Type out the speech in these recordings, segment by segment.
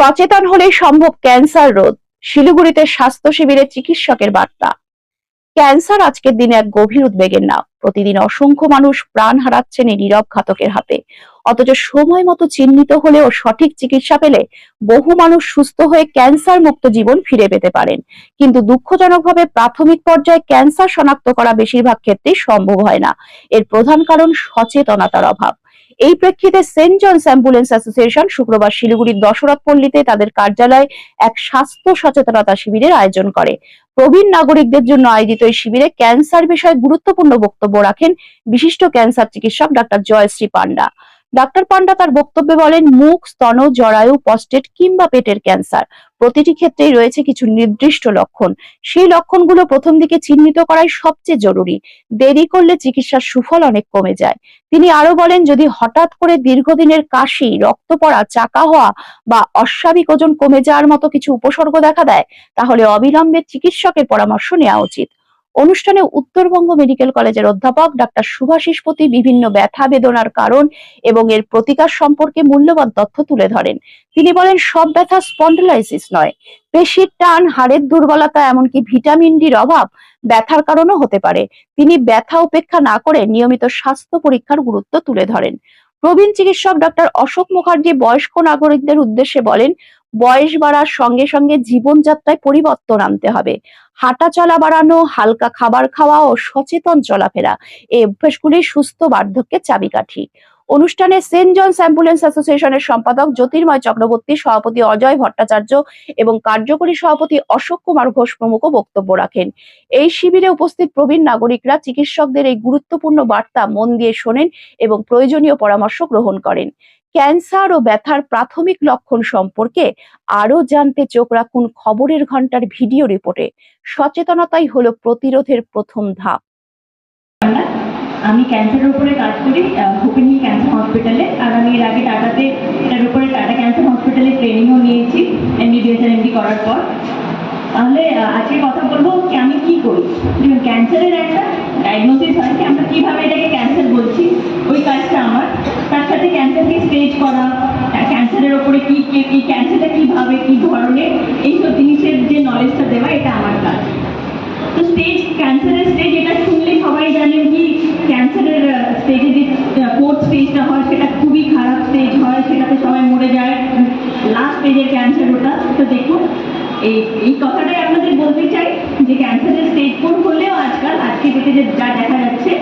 সচেতন হলেই সম্ভব ক্যান্সার রোধ। শিলিগুড়িতে স্বাস্থ্য শিবিরে চিকিৎসকের বার্তা। ক্যান্সার আজকের দিনে এক গভীর উদ্বেগের নাম। প্রতিদিন অসংখ্য মানুষ প্রাণ হারাচ্ছেন এই নীরব ঘাতকের হাতে। অথচ সময় মতো চিহ্নিত হলেও সঠিক চিকিৎসা পেলে বহু মানুষ সুস্থ হয়ে ক্যান্সার মুক্ত জীবন ফিরে পেতে পারেন। কিন্তু দুঃখজনকভাবে প্রাথমিক পর্যায়ে ক্যান্সার শনাক্ত করা বেশিরভাগ ক্ষেত্রেই সম্ভব হয় না। এর প্রধান কারণ সচেতনতার অভাব। এই প্রেক্ষিতে সেন্ট জনস অ্যাম্বুলেন্স অ্যাসোসিয়েশন শুক্রবার শিলিগুড়ির দশরথ পল্লীতে তাদের কার্যালয়ে এক স্বাস্থ্য সচেতনতা শিবিরের আয়োজন করে। প্রবীণ নাগরিকদের জন্য আয়োজিত এই শিবিরে ক্যান্সার বিষয়ে গুরুত্বপূর্ণ বক্তব্য রাখেন বিশিষ্ট ক্যান্সার চিকিৎসক ডাক্তার জয়শ্রী পান্ডা। ডাক্তার পান্ডা তার বক্তব্যে বলেন, মুখ, স্তন, জরায়ু, প্রস্টেট কিংবা পেটের ক্যান্সার। প্রতিটি ক্ষেত্রেই রয়েছে কিছু নির্দিষ্ট লক্ষণ। সেই লক্ষণগুলো প্রথম দিকে চিহ্নিত করাই সবচেয়ে জরুরি। দেরি করলে চিকিৎসার সুফল অনেক কমে যায়। তিনি আরও বলেন, যদি হঠাৎ করে দীর্ঘদিনের কাশি রক্ত পড়া চাকা হওয়া বা অস্বাভাবিক ওজন কমে যাওয়ার মতো কিছু উপসর্গ দেখা দেয়, তাহলে অবিলম্বে চিকিৎসকের পরামর্শ নেওয়া উচিত। অনুষ্ঠানে উত্তরবঙ্গ মেডিকেল কলেজের অধ্যাপক ডাক্তার সুভাষিস পতি বিভিন্ন ব্যথা বেদনার কারণ এবং এর প্রতিকার সম্পর্কে মূল্যবান তথ্য তুলে ধরেন। তিনি বলেন, সব ব্যথা স্পন্ডলাইসিস নয়। পেশির টান, হাড়ের দুর্বলতা, এমনকি ভিটামিন ডির অভাব ব্যথার কারণও হতে পারে। তিনি ব্যথা উপেক্ষা না করে নিয়মিত স্বাস্থ্য পরীক্ষার গুরুত্ব তুলে ধরেন। প্রবীণ চিকিৎসক ডক্টর অশোক মুখার্জি বয়স্ক নাগরিকদের উদ্দেশ্যে বলেন বয়স বাড়ার সঙ্গে সঙ্গে জীবনযাত্রায় পরিবর্তন আনতে হবে। হাঁটা চলা বাড়ানো, হালকা খাবার খাওয়া ও সচেতন চলাফেরা এই অভ্যাসগুলি সুস্থ বার্ধক্যের চাবিকাঠি। অনুষ্ঠানে সেন্ট জনস অ্যাম্বুলেন্স অ্যাসোসিয়েশনের সম্পাদক জ্যোতির্ময় চক্রবর্তী, সভাপতি অজয় ভট্টাচার্য এবং কার্যকরী সভাপতি অশোক কুমার ঘোষ প্রমুখ বক্তব্য রাখেন। এই শিবিরে উপস্থিত প্রবীণ নাগরিকরা চিকিৎসকদের এই গুরুত্বপূর্ণ বার্তা মন দিয়ে শোনেন এবং প্রয়োজনীয় পরামর্শ গ্রহণ করেন। ক্যান্সার ও ব্যথার প্রাথমিক লক্ষণ সম্পর্কে আরও জানতে চোখ রাখুন খবরের ঘণ্টার ভিডিও রিপোর্টে। সচেতনতাই হলো প্রতিরোধের প্রথম ধাপ। আমি ক্যান্সারের উপরে কাজ করি হুপিনি ক্যান্সার হসপিটালে আর আমি এর আগে টাটাতে এটার উপরে টাটা ক্যান্সার হসপিটালে ট্রেনিংও নিয়েছি এমবিবিএস আর এমডি করার পর। তাহলে আজকে কথা বলব কি আমি কি করি। দেখুন ক্যান্সারের একটা ডায়াগনোসিস হয় কি আমরা কীভাবে এটাকে ক্যান্সার বলছি, ওই কাজটা আমার। তার সাথে ক্যান্সারকে স্টেজ করা ক্যান্সারের ওপরে কি, কি- ক্যান্সারটা কীভাবে, কি ধরনের, এইসব জিনিসের যে নলেজটা দেওয়া, এটা আমার কাজ। তো স্টেজ ক্যান্সারের স্টেজ এটা শুনলে সবাই জানেন কি ক্যান্সারের স্টেজে যে ফোর্থ স্টেজটা হয় সেটা খুবই খারাপ স্টেজ হয় সেটাতে সবাই মরে যায় লাস্ট স্টেজের ক্যান্সার ওটা তো দেখুন এই এই কথাটাই আপনাদের বলতে চাই যে ক্যান্সারের স্টেজ ফোর হলেও আজকাল আজকে ডেটে যে যা দেখা যাচ্ছে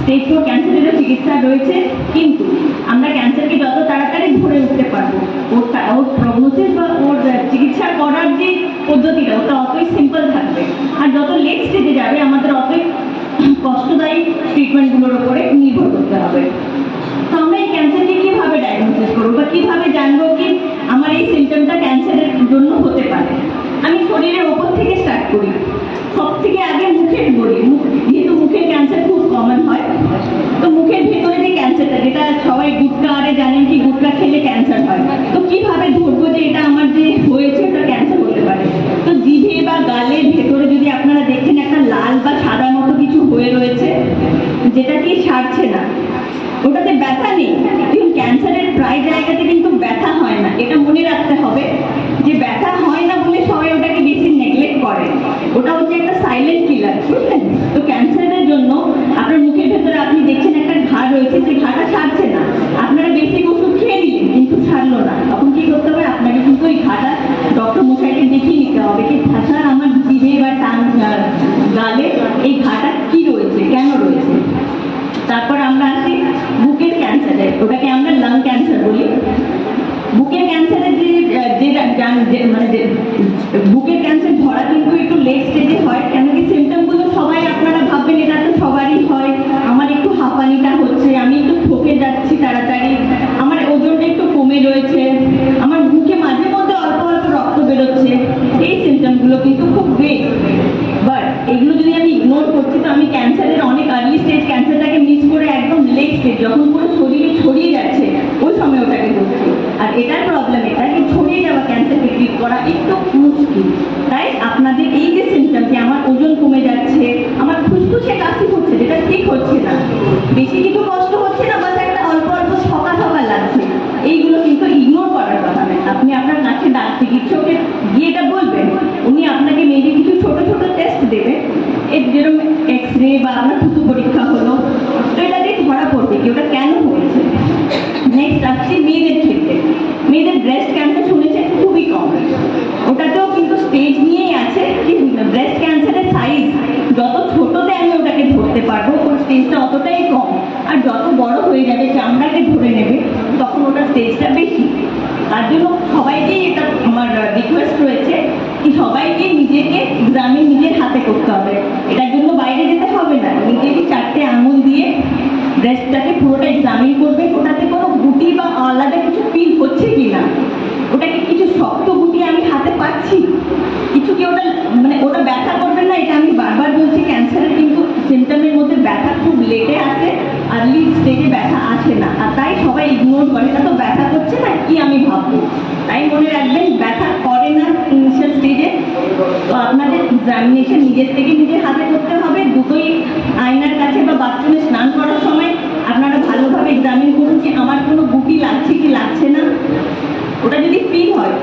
স্টেজ ফোর ক্যান্সারেরও চিকিৎসা রয়েছে, কিন্তু আমরা ক্যান্সারকে যত তাড়াতাড়ি ধরে উঠতে পারব, ওর ওর প্রগনোসিস বা ওর চিকিৎসা করার যে পদ্ধতিটা, ওটা অতই সিম্পল থাকবে। আর যত লেট স্টেজে যাবে, আমাদের অতই কষ্টদায়ী ট্রিটমেন্টগুলোর উপরে নির্ভর করতে হবে। তো আমরা ক্যান্সারকে কীভাবে ডায়াগনোসিস করব বা কীভাবে জানব কি আমার এই সিমটমটা ক্যান্সারের জন্য হতে পারে? আমি শরীরের ওপর থেকে স্টার্ট করি। সব থেকে আগে মুখের বলি। মুখ, যেহেতু মুখের ক্যান্সার খুব কমন হয়, তো মুখের ভেতরে যে ক্যান্সারটা যেটা সবাই গুটকা আরে জানেন কি, গুটকা খেলে ক্যান্সার হয়। তো কীভাবে ধরবো যে এটা আমার যে হয়েছে, ওটা ক্যান্সার হতে পারে? তো জিভে বা গালের ভেতরে যদি আপনারা দেখেন একটা লাল বা সাদা মতো কিছু হয়ে রয়েছে যেটা কি সারছে না ওটাতে ব্যথা নেই। কিন্তু ক্যান্সারের প্রায় জায়গাতে কিন্তু ব্যথা হয় না। এটা মনে রাখতে হবে যে ব্যথা হয় না বলে সবাই ওটাকে বেশি নেগলেক্ট করে। ওটা হচ্ছে একটা সাইলেন্ট কিলার বুঝলেন? তো ক্যান্সারের জন্য আপনার মুখের ভেতরে আপনি দেখছেন একটা ঘা রয়েছে। সেই ঘাটা সারছে মানে যে বুকের ক্যান্সার ধরা কিন্তু একটু লেট স্টেজে হয় কেন কি সিমটমগুলো সবাই আপনারা ভাববেন, এটা তো সবারই হয়। আমার একটু হাঁপানিটা হচ্ছে, আমি একটু ঠকে যাচ্ছি তাড়াতাড়ি। আমার ওজনটা একটু কমে রয়েছে। আমার মুখে মাঝে মধ্যে অল্প অল্প রক্ত বেরোচ্ছে। এই সিমটমগুলো কিন্তু খুব বেগ বাট এগুলো যদি আমি ইগনোর করছি, তো আমি ক্যান্সারের অনেক আর্লি স্টেজ ক্যান্সারটাকে মিস করে একদম লেট স্টেজ যখন পুরো শরীরে ছড়িয়ে যাচ্ছে ওই সময় ওটাকে করছি আর এটার প্রবলেম এটা যে ছড়িয়ে যাওয়া ক্যান্সারকে ট্রিট করা একটু মুশকিল তাই আপনাদের এই যে সিমটম যে আমার ওজন কমে যাচ্ছে, আমার ফুসফুসে কাশি হচ্ছে, যেটা ঠিক হচ্ছে না। বেশি কিছু কষ্ট হচ্ছে না বাস একটা অল্প অল্প ছকা ছকা লাগছে। এইগুলো কিন্তু ইগনোর করার কথা নয়। আপনি আপনার আপনি ডাক- চিকিৎসকের গিয়ে এটা বলবেন, উনি আপনাকে মেবি কিছু ছোট ছোট টেস্ট দেবে। এর যেরকম এক্স রে বা আপনার থুতু পরীক্ষা সবাইকেই এটা আমার রিকোয়েস্ট রয়েছে কি সবাইকে নিজেকে এক্সামিন নিজের হাতে করতে হবে। এটার জন্য বাইরে যেতে হবে না। নিজেকে চারটে আঙুল দিয়ে ব্রেস্টটাকে পুরোটা এক্সামিন করবে? ওটাতে কোনো গুটি বা আলাদা কিছু ফিল হচ্ছে কি না? ওটাকে কিছু শক্ত গুটি আমি হাতে পাচ্ছি? কিছু কি ওটা মানে ওটা ব্যথা করবে না? এটা আমি বারবার বলছি ক্যান্সারের কিন্তু সিমটমের মধ্যে ব্যথা খুব লেটে আসে। আর্লি স্টেজে ব্যথা আসে না। আর তাই সবাই ইগনোর করে, এটা তো ব্যথা করছে না কি আমি ভাববো? তাই মনে রাখবেন, ব্যথা করে না ইনিশিয়াল স্টেজে তো আপনাদের এক্সামিনেশন নিজের থেকে নিজের হাতে করতে হবে। দুটোই আয়নার কাছে বা বাথরুমে স্নান করার সময় আপনারা ভালোভাবে এক্সামিন করুন যে আমার কোনো গুটি লাগছে কি লাগছে না। ওটা যদি ফিল হয়,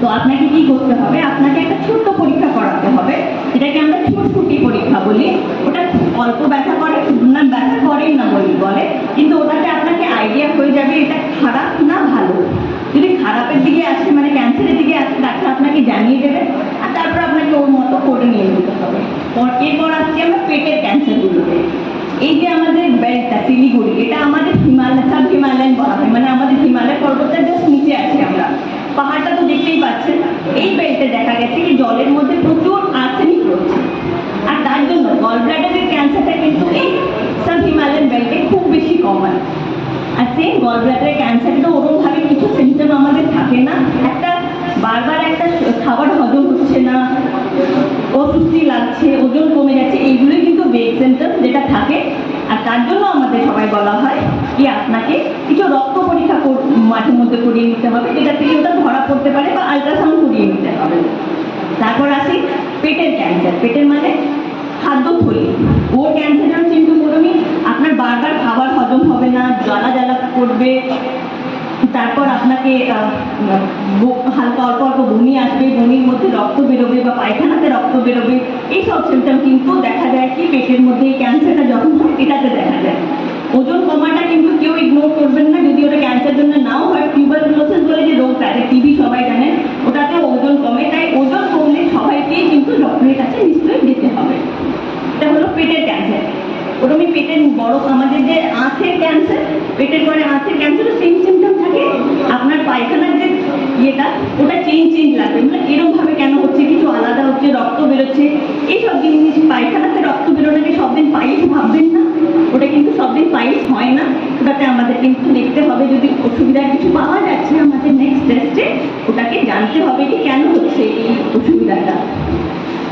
তো আপনাকে কি করতে হবে? আপনাকে একটা ছোট্ট পরীক্ষা করাতে হবে। যেটাকে আমরা ছুটফুটি পরীক্ষা বলি। ওটা অল্প ব্যথা করে না ব্যথা করেই না বলি, বলে। কিন্তু ওটাতে আপনাকে আইডিয়া হয়ে যাবে, এটা খারাপ না ভালো? যদি খারাপের দিকে আসে মানে ক্যান্সারের দিকে আসে, ডাক্তার আপনাকে জানিয়ে দেবে, আর তারপর আপনাকে ওর মতো করে নিয়ে যেতে হবে। পর- এরপর আসছি আমরা পেটের ক্যান্সারগুলোতে এই যে আমাদের বেল্টটা শিলিগুড়ি, এটা আমাদের হিমালয় সাব হিমালয়ান বলা হয় মানে আমাদের হিমালয় পর্বতের জাস্ট নিচে আছি আমরা। পাহাড়টা তো দেখতেই পাচ্ছেন। এই বেল্টে দেখা গেছে কি, জলের মধ্যে প্রচুর তার জন্য গল ব্লাডারের ক্যান্সারটা কিন্তু এই সাব হিমালয়ান বেল্টে খুব বেশি কমন আর সেই গল ব্লাডারের ক্যান্সারটা ওরকমভাবে কিছু সিমটম আমাদের থাকে না। একটা বারবার একটা খাবার হজম হচ্ছে না, অস্বস্তি লাগছে, ওজন কমে যাচ্ছে, এইগুলোই কিন্তু বেগ সিমটম যেটা থাকে। আর তার জন্য আমাদের সবাই বলা হয় কি আপনাকে কিছু রক্ত পরীক্ষা মাঝে মধ্যে করিয়ে নিতে হবে, যেটা থেকে ওটা ধরা পড়তে পারে বা আলট্রাসাউন্ড করিয়ে নিতে হবে। তারপর আসি পেটের ক্যান্সার পেটের মানে খাদ্যথলি ওর ক্যান্সারের কিন্তু মরমি আপনার বারবার খাবার হজম হবে না জ্বালা জ্বালা করবে। তারপর আপনাকে হালকা অল্প অল্প বমি আসবে, বমির মধ্যে রক্ত বেরোবে বা পায়খানাতে রক্ত বেরোবে। এইসব সিমটম কিন্তু দেখা যায় কি, পেটের মধ্যে এই ক্যান্সারটা যখন হয়, এটাতে দেখা যায়। ওজন কমাটা কিন্তু কেউ ইগনোর করবেন না। যদি ওটা ক্যান্সার জন্য নাও হয় টিউবারকুলোসিস বলে যে রোগটা আছে টিবি সবাই জানেন ওটাতে ওজন কমে তাই ওজন কমলে সবাইকেই কিন্তু ডক্টরের কাছে নিশ্চয়ই যেতে হবে এটা হলো পেটের ক্যান্সার ওরকমই পেটের বড় আমাদের যে আঁতের ক্যান্সার পেটের পরে আঁতের ক্যান্সারও সেম সিমটম থাকে। আপনার পায়খানার যে ইয়েটা, ওটা চেঞ্জ চেঞ্জ লাগবে। মানে এরকম ভাবে কেন হচ্ছে, কিছু আলাদা হচ্ছে, রক্ত বেরোচ্ছে, এইসব জিনিস পায়খানাতে রক্ত বেরোনোকে সব দিন পাইলস ভাববেন না। ওটা কিন্তু সব দিন পাইলস হয় না। ওটাতে আমাদের কিন্তু দেখতে হবে, যদি অসুবিধা কিছু পাওয়া যাচ্ছে আমাদের নেক্সট টেস্টে ওটাকে জানতে হবে যে কেন হচ্ছে এই অসুবিধাটা।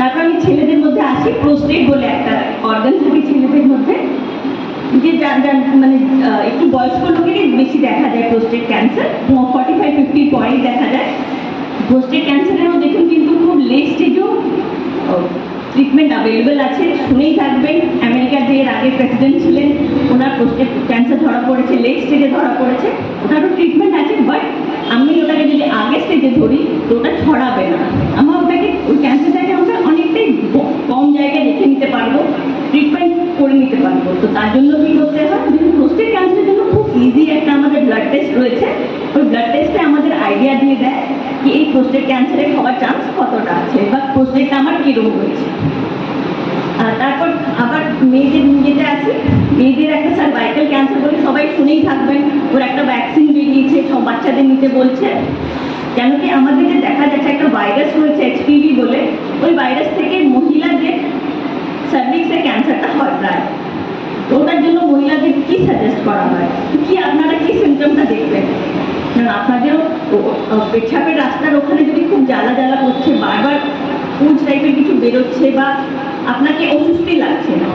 তারপর আমি ছেলেদের মধ্যে আসি প্রোস্টেট বলে একটা অর্গান থাকে ছেলেদের মধ্যে। যে মানে একটু বয়স্ক লোকেরই বেশি দেখা যায় প্রোস্টেট ক্যান্সার ফর্টি ফাইভ ফিফটির পরেই দেখা যায়। প্রোস্টেট ক্যান্সারেরও দেখুন কিন্তু খুব লেট স্টেজেও ট্রিটমেন্ট অ্যাভেলেবেল আছে, শুনেই থাকবেন। আমেরিকার যে এর আগে প্রেসিডেন্ট ছিলেন, ওনার প্রোস্টেট ক্যান্সার ধরা পড়েছে লেট স্টেজে ধরা পড়েছে। ওটারও ট্রিটমেন্ট আছে বাট আমি ওটাকে যদি আগে স্টেজে ধরি, তো ওটা ছড়াবে না। আমরা ওটাকে, ওই ক্যান্সারটাকে আমরা জায়গায় দেখে নিতে পারব ট্রিটমেন্ট করে নিতে পারব। তো তার জন্য কি করতে হয়? যেহেতু প্রোস্টেট ক্যান্সারের জন্য খুব ইজি একটা আমাদের ব্লাড টেস্ট রয়েছে। ওই ব্লাড টেস্টে আমাদের আইডিয়া দিয়ে দেয় কি এই প্রোস্টেট ক্যান্সারের হওয়ার চান্স কতটা আছে বা প্রোস্টেটটা আমার কীরকম হয়েছে। তারপর আবার মেয়েদের নিজেতে আছে মেয়েদের একটা সার্ভাইকাল ক্যান্সার বলে সবাই শুনেই থাকবেন। ওর একটা ভ্যাকসিন বেরিয়েছে সব বাচ্চাদের নিতে বলছে। কেন কি আমাদের যে দেখা যাচ্ছে একটা ভাইরাস রয়েছে এইচপিভি বলে ওই ভাইরাস থেকে মহিলাদের সার্ভিক্সের ক্যান্সারটা হয় প্রায় তো ওটার জন্য মহিলাদের কি সাজেস্ট করা হয় কি আপনারা কি সিমটমটা দেখবেন কারণ আপনাদেরও পেচ্ছাপের রাস্তার ওখানে যদি খুব জ্বালা জ্বালা করছে, বারবার পুজ টাইপের কিছু বেরোচ্ছে বা আপনাকে অস্বস্তি লাগছে না।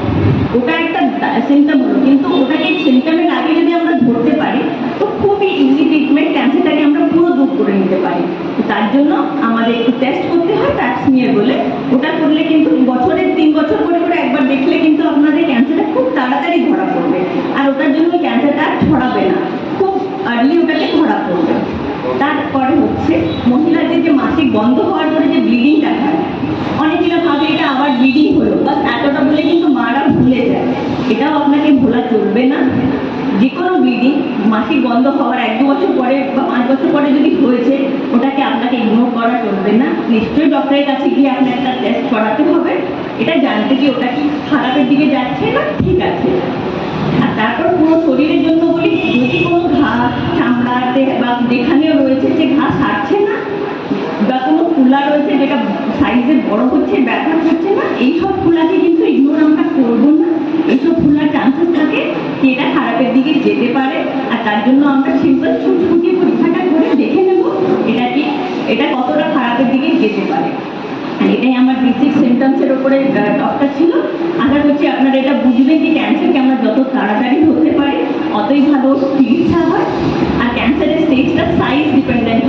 ওটা একটা সিমটম হলো। কিন্তু ওটাকে সিমটমের আগে যদি আমরা ধরতে পারি, তো খুবই ইজি ট্রিটমেন্ট ক্যান্সারটাকে আমরা পুরো দূর করে নিতে পারি। তার জন্য আমাদের একটু টেস্ট করতে হয় প্যাপসমিয়ার বলে। ওটা করলে কিন্তু বছরের তিন বছর করে করে একবার দেখলে কিন্তু আপনাদের ক্যান্সারটা খুব তাড়াতাড়ি ধরা পড়বে। আর ওটার জন্য ক্যান্সারটা ছড়াবে না। খুব আর্লি ওটাকে ধরা পড়বে। মহিলাদের যে মাসিক বন্ধ হওয়ার পরে যে ব্লিডিংটা হয়, অনেকেরা ভাবে এটা আবার ব্লিডিং হলো বাস এতটা বলে কিন্তু মারা ভুলে যায়। এটাও আপনাকে ভোলা চলবে না। যে কোনো ব্লিডিং মাসিক বন্ধ হওয়ার এক দু বছর পরে বা পাঁচ বছর পরে যদি হয়েছে, ওটাকে আপনাকে ইগনোর করা চলবে না। নিশ্চয়ই ডক্টরের কাছে গিয়ে আপনার একটা টেস্ট করাতে হবে। এটা জানতে কি ওটা কি খারাপের দিকে যাচ্ছে না ঠিক আছে? আর তারপর পুরো শরীরের জন্য বলি, যদি কোনো ঘা চামড়াতে বা যেখানেও রয়েছে যে ঘা সারছে না বা কোনো ফুলা রয়েছে যেটা সাইজে বড় হচ্ছে, ব্যথা হচ্ছে না, এইসব ফুলাকে কিন্তু ইগনোর আমরা করব না। এইসব ফুলার চান্সেস থাকে এটা খারাপের দিকে যেতে পারে, আর তার জন্য আমরা সিম্পল ছুটছুটি পরীক্ষাটা করে দেখে নেব এটা কি, এটা কতটা খারাপের দিকে যেতে পারে। এটাই আমার বেসিক সিমটমসের উপরে টকটা ছিল। আশা করছি আপনারা এটা বুঝবেন যে ক্যান্সারকে আমরা যত তাড়াতাড়ি হতে পারে, অতই ভালো চিকিৎসা হয়। আর ক্যান্সারের স্টেজটা সাইজ ডিপেন্ডেন্ট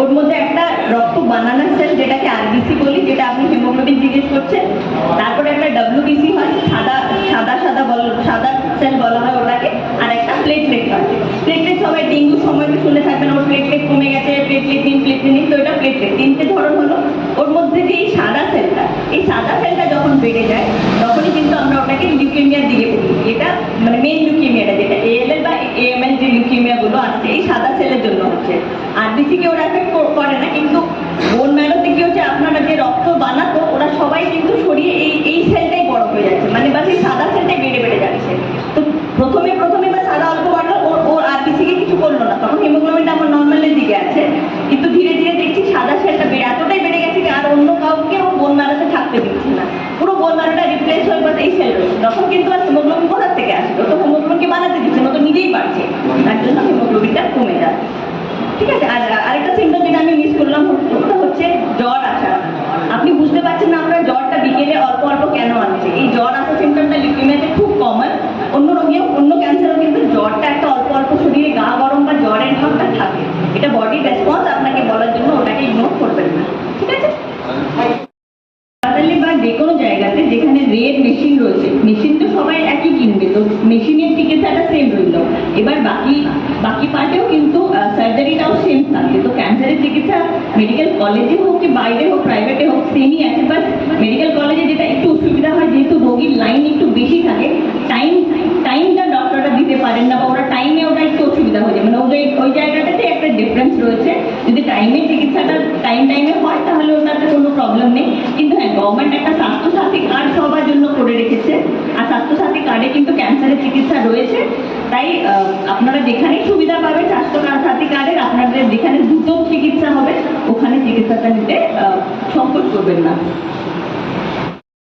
ওর মধ্যে একটা রক্ত বানানোর সেল যেটাকে আরবিসি বলি, যেটা আপনি হিমোগ্লোবিন জিজ্ঞেস করছেন, তারপরে একটা ডাব্লিউবিসি হয়, সাদা সাদা সাদা বল, সাদা সেল বলা হয় ওটাকে, আর একটা প্লেটলেট হয়। প্লেটলেট সবাই ডেঙ্গু সময় তো শুনে থাকবেন, ওর প্লেটলেট কমে গেছে প্লেটলেট দিন প্লেটলেট নিন তো এটা প্লেটলেট তিনটে ধরন হলো। ওর মধ্যে যে এই সাদা সেলটা এই সাদা সেলটা যখন বেড়ে যায়, তখনই কিন্তু আমরা ওটাকে লিউকেমিয়ার দিকে বলি এটা মানে মেন লিউকেমিয়াটা যেটা এএলএল বা এএমএল যে লিউকেমিয়া গুলো আসছে এই সাদা সেলের জন্য হচ্ছে আরবিসি কে ওরা এফেক্ট করে না কিন্তু বোন ম্যারোতে কি হচ্ছে আপনারা যে রক্ত বানাতো ওরা সবাই কিন্তু সরিয়ে এই এই সেলটাই বড় হয়ে যাচ্ছে মানে বাস এই সাদা সেলটাই বেড়ে বেড়ে যাচ্ছে তো প্রথমে প্রথমে বা সাদা অল্প বাড়লো ওর ওর আর কে কিছু করল না। তখন হিমোগ্লোবিনটা আমার নর্মালের দিকে আছে। কিন্তু ধীরে ধীরে দেখছি সাদা সেলটা বেড়ে, এতটাই বেড়ে গেছে যে আর অন্য কাউকে ও বোন মারাতে থাকতে দিচ্ছে না। পুরো বোন মারাটা রিপ্লেস হয়ে বাস এই সেল রয়েছে তখন কিন্তু আর হিমোগ্লোবিন কোথার থেকে আসবে তো হিমোগ্লোবিনকে বানাতে দিচ্ছে না তো নিজেই বাড়ছে তার জন্য হিমোগ্লোবিনটা কমে যাচ্ছে। ঠিক আছে? আর আরেকটা যেটা আমি মিস করলাম, ওটা হচ্ছে জ্বর আসা। আপনি বুঝতে পারছেন না আপনার জ্বরটা বিকেলে অল্প অল্প কেন এই জ্বর আসা খুব কমন অন্য অন্য ক্যান্সারও কিন্তু জ্বরটা একটা অল্প অল্প শরীরে গা গরম বা জ্বরের থাকে। এটা বডির রেসপন্স আপনাকে বলার জন্য ওটাকে ইগনোর করবেন না। ঠিক আছে? যে কোনো জায়গাতে যেখানে রেড মেশিন রয়েছে মেশিন তো সবাই একই কিনবে, তো মেশিনের চিকিৎসাটা সেম রইল। এবার বাকি বাকি পার্টেও কিন্তু সার্জারিটাও সেম থাকে তো ক্যান্সারের চিকিৎসা মেডিকেল কলেজে হোক কি বাইরে হোক প্রাইভেটে হোক সেমই আছে বাট মেডিকেল কলেজে যেটা একটু অসুবিধা হয়, যেহেতু রোগীর লাইন একটু বেশি থাকে টাইম টাইমটা ডক্টররা দিতে পারেন না, বা ওরা টাইমে ওটা একটু অসুবিধা হয়ে যায়। মানে ওই জায়গাটাতে একটা ডিফারেন্স রয়েছে। যদি টাইমে চিকিৎসাটা টাইম টাইমে হয়, তাহলে ওটাতে কোনো প্রবলেম নেই। কিন্তু হ্যাঁ গভর্নমেন্ট একটা স্বাস্থ্যসাথী কার্ড সবার জন্য করে রেখেছে। আর স্বাস্থ্যসাথী কার্ডে কিন্তু ক্যান্সারের চিকিৎসা রয়েছে। তাই আপনারা যেখানেই সুবিধা পাবেন স্বাস্থ্য সাথী কার্ডের আপনাদের যেখানে দ্রুত চিকিৎসা হবে, ওখানে চিকিৎসাটা নিতে সংকোচ করবেন না।